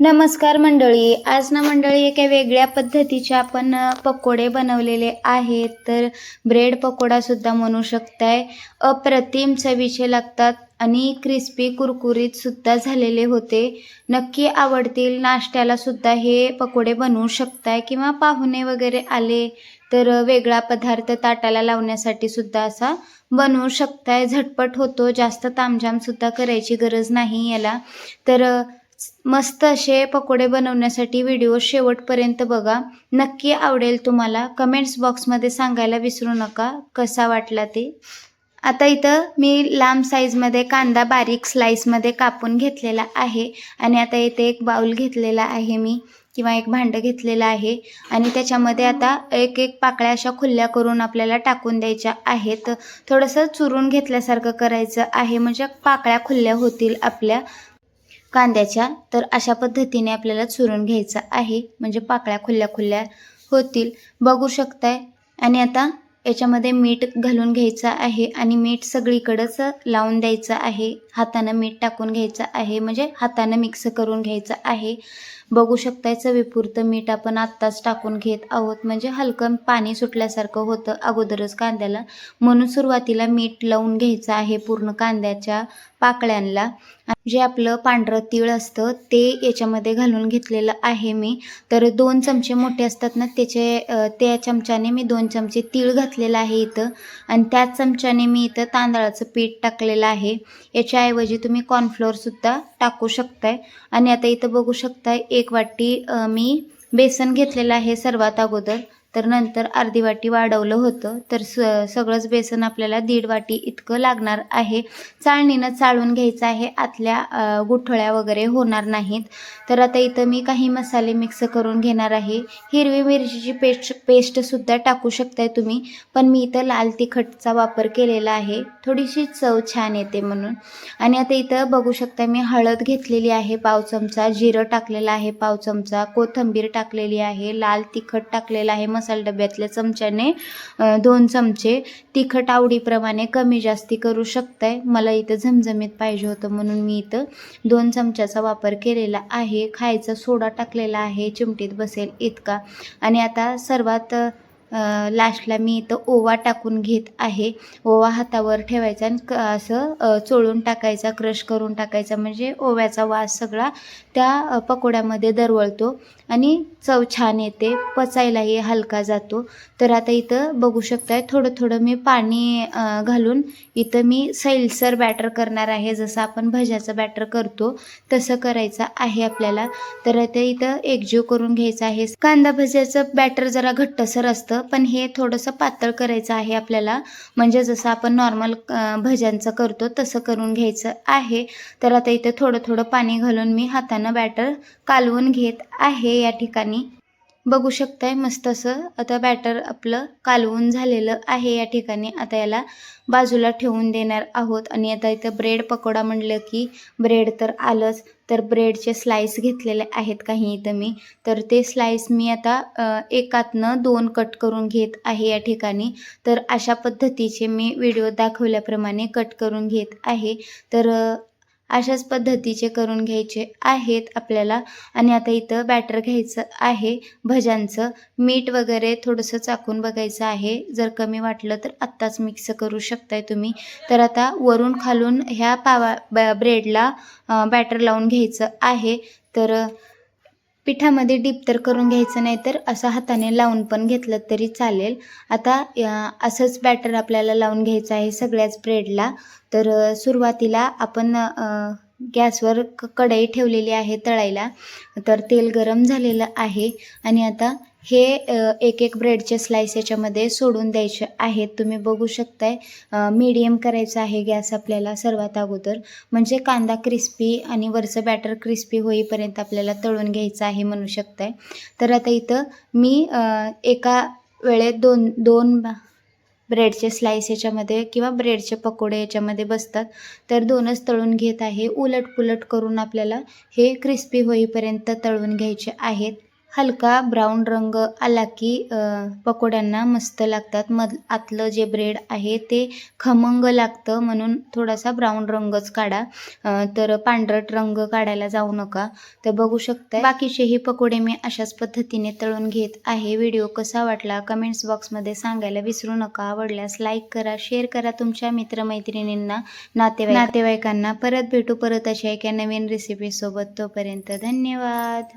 नमस्कार मंडळी. आज ना मंडळी एका वेगळ्या पद्धतीचे आपण पकोडे बनवलेले आहेत. तर ब्रेड पकोडासुद्धा म्हणू शकताय. अप्रतिम चवीचे लागतात आणि क्रिस्पी कुरकुरीतसुद्धा झालेले होते. नक्की आवडतील नाश्त्याला सुद्धा हे पकोडे बनवू शकताय किंवा पाहुणे वगैरे आले तर वेगळा पदार्थ ताटाला लावण्यासाठी सुद्धा असा बनवू शकताय. झटपट होतो जास्त तामझामसुद्धा करायची गरज नाही याला. तर मस्त असे पकोडे बनवण्यासाठी व्हिडिओ शेवटपर्यंत बघा. नक्की आवडेल तुम्हाला. कमेंट्स बॉक्समध्ये सांगायला विसरू नका. कसा वाटला ते. आता इथं मी लांब साईजमध्ये कांदा बारीक स्लाईसमध्ये कापून घेतलेला आहे. आणि आता इथे एक बाऊल घेतलेला आहे मी. किंवा एक भांडं घेतलेलं आहे. आणि त्याच्यामध्ये आता एक एक पाकळ्या अशा खुल्ल्या करून आपल्याला टाकून द्यायच्या आहेत. थोडंसं चुरून घेतल्यासारखं करायचं आहे. म्हणजे पाकळ्या खुल्ल्या होतील आपल्या. कांद्याच्या तर अशा पद्धतीने आपल्याला चुरून घ्यायचं आहे. म्हणजे पाकळ्या खुल्या खुल्या होतील. बघू शकताय. आणि आता याच्यामध्ये मीठ घालून घ्यायचं आहे. आणि मीठ सगळीकडंच लावून द्यायचं आहे. हातानं मीठ टाकून घ्यायचं आहे. म्हणजे हातानं मिक्स करून घ्यायचं आहे. बघू शकताय चवीपुरतं मीठ आपण आत्ताच टाकून घेत आहोत. म्हणजे हलकं पाणी सुटल्यासारखं होतं अगोदरच कांद्याला. म्हणून सुरुवातीला मीठ लावून घ्यायचं आहे पूर्ण कांद्याच्या पाकळ्यांना जे आपलं पांढरं तीळ असतं ते याच्यामध्ये घालून घेतलेलं आहे मी. तर दोन चमचे मोठे असतात ना त्याचे त्या चमच्याने मी दोन चमचे तीळ घातलेलं आहे इथं. आणि त्याच चमच्याने मी इथं तांदळाचं पीठ टाकलेलं आहे. याच्या त्याऐवजी तुम्ही कॉर्नफ्लोअरसुद्धा टाकू शकताय. आणि आता इथं बघू शकताय एक वाटी अ, मी बेसन घेतलेलं आहे सर्वात अगोदर. तर नंतर अर्धी वाटी वाढवलं होतं. तर स सगळंच बेसन आपल्याला दीड वाटी इतकं लागणार आहे. चाळणीनं चाळून घ्यायचं आहे. आतल्या गुठळ्या वगैरे होणार नाहीत. तर आता इथं मी काही मसाले मिक्स करून घेणार आहे. हिरवी मिरचीची पेस्ट पेस्टसुद्धा टाकू शकताय तुम्ही. पण मी इथं लाल तिखटचा वापर केलेला आहे. थोडीशी चव छान येते म्हणून. आणि आता इथं बघू शकता मी हळद घेतलेली आहे. पाव चमचा जिरं टाकलेलं आहे. पाव चमचा कोथिंबीर टाकलेली आहे. लाल तिखट टाकलेलं आहे. मसाला डब्यातल्या चमच्याने दोन चमचे तिखट आवडीप्रमाणे कमी जास्ती करू शकताय. मला इथं झमझमीत पाहिजे होतं म्हणून मी इथं दोन चमच्याचा वापर केलेला आहे. खायचा सोडा टाकलेला आहे. चिमटीत बसेल इतका. आणि आता सर्वात लास्टला मी इथं ओवा टाकून घेत आहे. ओवा हातावर ठेवायचा आणि क असं चोळून टाकायचा क्रश करून टाकायचा. म्हणजे ओव्याचा वास सगळा त्या पकोड्यामध्ये दरवळतो आणि चव छान येते. पचायलाही हलका जातो. तर आता इथं बघू शकताय थोडं थोडं मी पाणी घालून इथं मी सैलसर बॅटर करणार आहे. जसं आपण भज्याचं बॅटर करतो तसं करायचं आहे आपल्याला. तर ते इथं एकजीव करून घ्यायचं आहे. कांदा भज्याचं बॅटर जरा घट्टसर असतं. पण हे थोडंसं पातळ करायचं आहे आपल्याला. म्हणजे जसं आपण नॉर्मल भज्यांचं करतो तसं करून घ्यायचं आहे. तर आता इथं थोडं थोडं पाणी घालून मी हातानं बॅटर कालवून घेत आहे या ठिकाणी. बघू शकताय मस्त असं. आता बॅटर आपलं कालवून झालेलं आहे या ठिकाणी. आता याला बाजूला ठेवून देणार आहोत. आणि आता इथं ब्रेड पकोडा म्हणलं की ब्रेड तर आलंच. तर ब्रेडचे स्लाईस घेतलेले आहेत काही इथं मी. तर ते स्लाईस मी आता एकातनं दोन कट करून घेत आहे या ठिकाणी. तर अशा पद्धतीचे मी व्हिडिओ दाखवल्याप्रमाणे कट करून घेत आहे. तर अशाच पद्धतीचे करून घ्यायचे आहेत आपल्याला. आणि आता इथं बॅटर घ्यायचं आहे. भज्यांचं मीठ वगैरे थोडंसं चाकून बघायचं आहे. जर कमी वाटलं तर आत्ताच मिक्स करू शकताय तुम्ही. तर आता वरून खालून ह्या पावा ब ब्रेडला बॅटर लावून घ्यायचं आहे. तर पिठामध्ये डीप तर करून घ्यायचं नाही तर असं हाताने लावून पण घेतलं तरी चालेल. आता असंच बॅटर आपल्याला लावून घ्यायचं आहे सगळ्याच ब्रेडला तर सुरुवातीला आपण गॅसवर क कढई ठेवलेली आहे तळायला. तर तेल गरम झालेलं आहे. आणि आता हे एक एक ब्रेडचे स्लाईस याच्यामध्ये सोडून द्यायचे आहेत. तुम्ही बघू शकताय मीडियम करायचं आहे गॅस आपल्याला सर्वात अगोदर. म्हणजे कांदा क्रिस्पी आणि वरचं बॅटर क्रिस्पी होईपर्यंत आपल्याला तळून घ्यायचं आहे म्हणू शकताय. तर आता इथं मी एका वेळेत दोन दोन ब्रेडचे स्लाईस याच्यामध्ये किंवा ब्रेडचे पकोडे याच्यामध्ये बसतात. तर दोनच तळून घेत आहे. उलट पुलट करून आपल्याला हे क्रिस्पी होईपर्यंत तळून घ्यायचे आहेत. हलका ब्राऊन रंग आला की पकोड्यांना मस्त लागतात. मध आतलं जे ब्रेड आहे ते खमंग लागतं म्हणून थोडासा ब्राऊन रंगच काढा. तर पांढरट रंग काढायला जाऊ नका. तर बघू शकता बाकीचेही पकोडे मी अशाच पद्धतीने तळून घेत आहे. व्हिडिओ कसा वाटला कमेंट्स बॉक्समध्ये सांगायला विसरू नका. आवडल्यास लाईक करा शेअर करा तुमच्या मित्रमैत्रिणींना नातेवाईक नातेवाईकांना परत भेटू परत अशा एका नवीन रेसिपीसोबत तोपर्यंत धन्यवाद.